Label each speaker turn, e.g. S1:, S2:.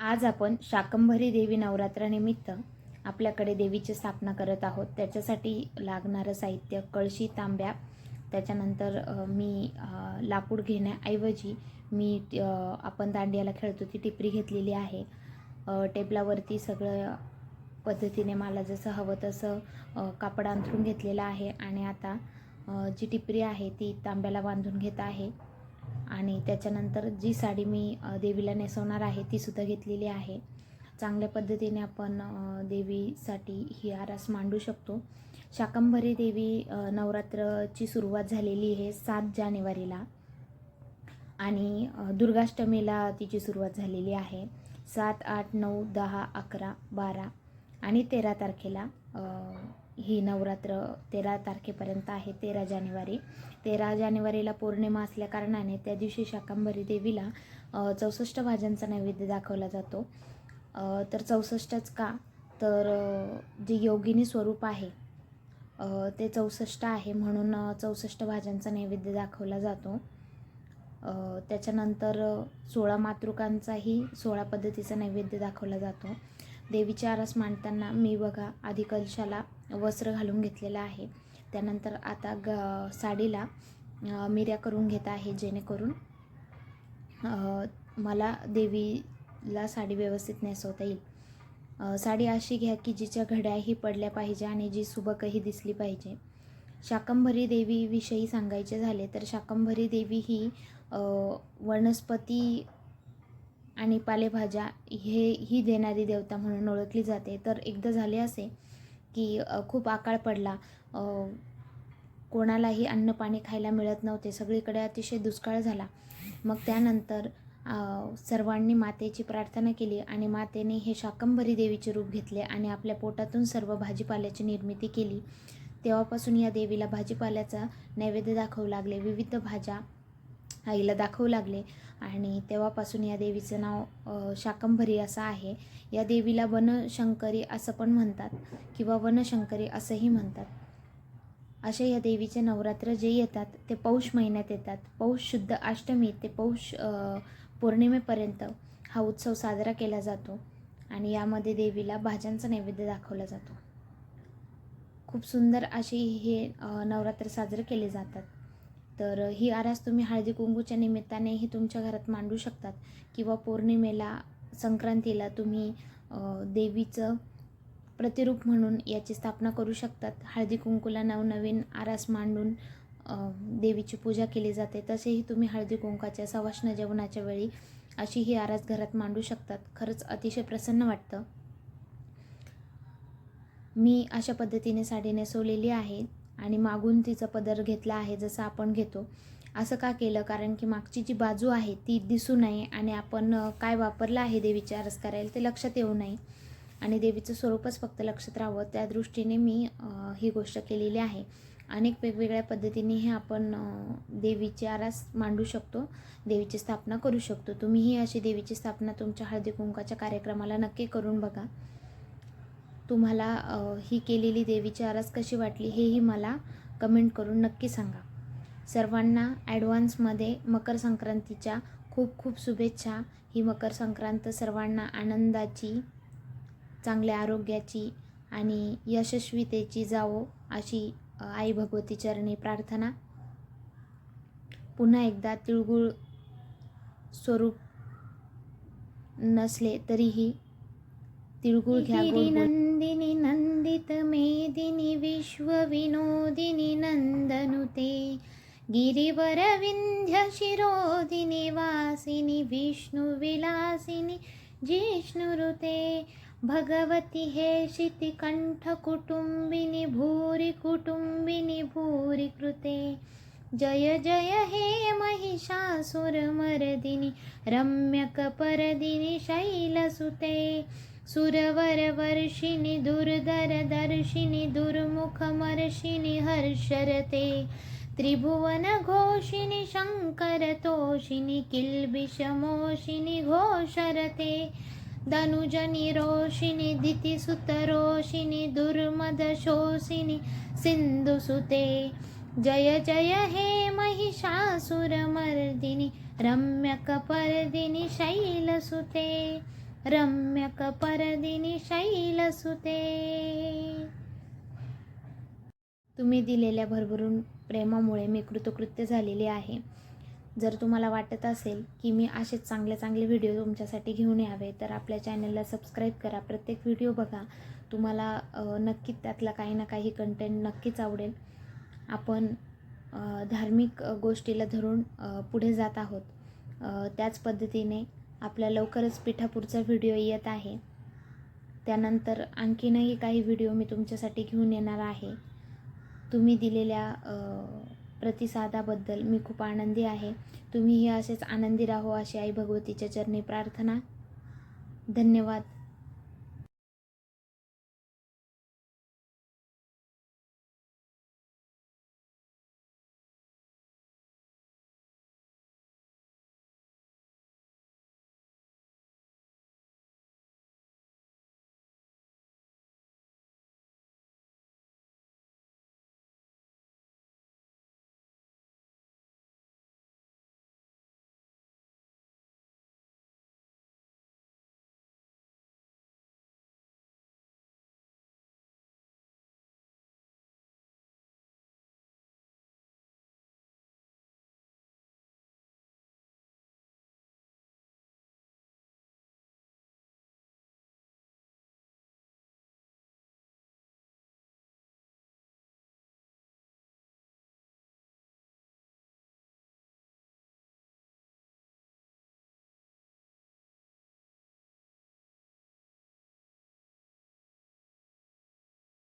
S1: आज आपण शाकंभरी देवी नवरात्रानिमित्त आपल्याकडे देवीची स्थापना करत आहोत. त्याच्यासाठी लागणारं साहित्य कळशी तांब्या त्याच्यानंतर मी लाकूड घेण्याऐवजी मी आपण दांडियाला खेळतो ती टिपरी घेतलेली आहे. टेबलावरती सगळं पद्धतीने मला जसं हवं तसं कापड अंथरून घेतलेलं आहे. आणि आता जी टिपरी आहे ती तांब्याला बांधून घेत आहे. आणि त्याच्यानंतर जी साडी मी देवीला नेसवणार आहे ती सुद्धा घेतलेली आहे. चांगल्या पद्धतीने आपण देवीसाठी ही आरास मांडू शकतो. शाकंभरी देवी नवरात्रची सुरुवात झालेली आहे सात जानेवारीला. आणि दुर्गाष्टमीला तिची सुरुवात झालेली आहे. सात आठ नऊ दहा अकरा बारा आणि तेरा तारखेला ही नवरात्र तेरा तारखेपर्यंत आहे तेरा जानेवारी. तेरा जानेवारीला पौर्णिमा असल्याकारणाने त्या दिवशी शाकंभरी देवीला चौसष्ट भाज्यांचा नैवेद्य दाखवला जातो. तर चौसष्टच का? तर जे योगिनी स्वरूप आहे ते चौसष्ट आहे म्हणून चौसष्ट भाज्यांचा नैवेद्य दाखवला जातो. त्याच्यानंतर सोळा मातृकांचाही सोळा पद्धतीचा नैवेद्य दाखवला जातो. देवीची आरास मांडताना मी बघा आधी कलशाला वस्त्र घालून घेतलेलं आहे. त्यानंतर आता ग साडीला मिऱ्या करून घेत आहे जेणेकरून मला देवीला साडी व्यवस्थित नेसवता येईल. साडी अशी घ्या की जिच्या घड्याही पडल्या पाहिजे आणि जी सुबकही दिसली पाहिजे. शाकंभरी देवीविषयी सांगायचे झाले तर शाकंभरी देवी ही वनस्पती आणि पालेभाज्या हे ही देणारी देवता म्हणून ओळखली जाते. तर एकदा झाले असे की खूप आकाळ पडला. कोणालाही अन्न पाणी खायला मिळत नव्हते. सगळीकडे अतिशय दुष्काळ झाला. मग त्यानंतर सर्वांनी मातेची प्रार्थना केली आणि मातेने हे शाकंभरी देवीचे रूप घेतले आणि आपल्या पोटातून सर्व भाजीपाल्याची निर्मिती केली. तेव्हापासून या देवीला भाजीपाल्याचा नैवेद्य दाखवू लागले. विविध भाज्या आईला दाखवू लागले. आणि तेव्हापासून या देवीचं नाव शाकंभरी असं आहे. या देवीला वनशंकरी असं पण म्हणतात किंवा वनशंकरी असंही म्हणतात. असे या देवीचे नवरात्र जे येतात ते पौष महिन्यात येतात. पौष शुद्ध अष्टमी ते पौष पौर्णिमेपर्यंत हा उत्सव साजरा केला जातो आणि यामध्ये देवीला भाज्यांचा नैवेद्य दाखवला जातो. खूप सुंदर असे हे नवरात्र साजरे केले जातात. तर ही आरास तुम्ही हळदी कुंकूच्या निमित्तानेही तुमच्या घरात मांडू शकतात. किंवा पौर्णिमेला संक्रांतीला तुम्ही देवीचं प्रतिरूप म्हणून याची स्थापना करू शकतात. हळदी कुंकूला नवनवीन आरास मांडून देवीची पूजा केली जाते. तसेही तुम्ही हळदी कुंकाच्या सवाष्ण जेवणाच्या वेळी अशी ही आरास घरात मांडू शकतात. खरंच अतिशय प्रसन्न वाटतं. मी अशा पद्धतीने साडी नेसवलेली आहे. आणि मागून तिचा पदर घेतला आहे जसं आपण घेतो. असं का केलं? कारण की मागची जी बाजू आहे ती दिसू नये आणि आपण काय वापरलं आहे देवीची आरस करायला ते लक्षात येऊ नये. आणि देवीचं स्वरूपच फक्त लक्षात राहावं त्या दृष्टीने मी ही गोष्ट केलेली आहे. अनेक वेगवेगळ्या पद्धतीने हे आपण देवीचे देवीची आरास मांडू शकतो देवीची स्थापना करू शकतो. तुम्हीही अशी देवीची स्थापना तुमच्या हळदी कुंकाच्या कार्यक्रमाला नक्की करून बघा. तुम्हाला ही केलेली देवीची आरास कशी वाटली हेही मला कमेंट करून नक्की सांगा. सर्वांना ॲडव्हान्समध्ये मकर संक्रांतीच्या खूप खूप शुभेच्छा. ही मकर संक्रांत सर्वांना आनंदाची चांगल्या आरोग्याची आणि यशस्वीतेची जावो अशी आई भगवती चरणी प्रार्थना. पुन्हा एकदा तिळगुळ स्वरूप नसले तरीही तिळगुळ घ्या गोड गोड. नंदिनी नंदित मेदिनी विश्व नंदनुते. गिरिवर विंध्य शिरोदिनी वासिनी विष्णु विलासिनी जिष्णुरुते भगवती हे शितिकंठ कुटुंबिनी भूरि कुटुंबिनी भूरि कृते. जय जय हे महिषासुरमर्दिनि रम्यकपरदिनि शैलसुते. सुरवरवर्षिणि दुर्धरदर्शिनि दुर्मुखमर्षिणि हर्षरते। त्रिभुवनघोषिणि शङ्करतोषिणि किल्बिषमोषिणि घोषरते। धनुजनि रोषिणि दितिसुतरोषिणि दुर्मदशोषिणि सिन्धुसुते। जय जय हे महिषासुरमर्दिनि रम्यकपर्दिनि शैलसुते। रम्यक परदिनी शैलसुते तुम्ही दिलेल्या भरभरून प्रेमामुळे मी कृतकृत्य झालेली आहे. जर तुम्हाला वाटत असेल की मी असेच चांगले चांगले व्हिडिओ तुमच्यासाठी घेऊन यावे तर आपल्या चॅनलला सबस्क्राईब करा. प्रत्येक व्हिडिओ बघा. तुम्हाला नक्कीच त्यातला काही ना काही कंटेंट नक्कीच आवडेल. आपण धार्मिक गोष्टीला धरून पुढे जात आहोत. त्याच पद्धतीने आपल्या लवकरच पिठापूरचा व्हिडिओ येत आहे. त्यानंतर आणखीनही काही व्हिडिओ मी तुमच्यासाठी घेऊन येणार आहे. तुम्ही दिलेल्या प्रतिसादाबद्दल मी खूप आनंदी आहे. तुम्हीही असेच आनंदी राहो अशी आई भगवतीच्या चरणी प्रार्थना. धन्यवाद.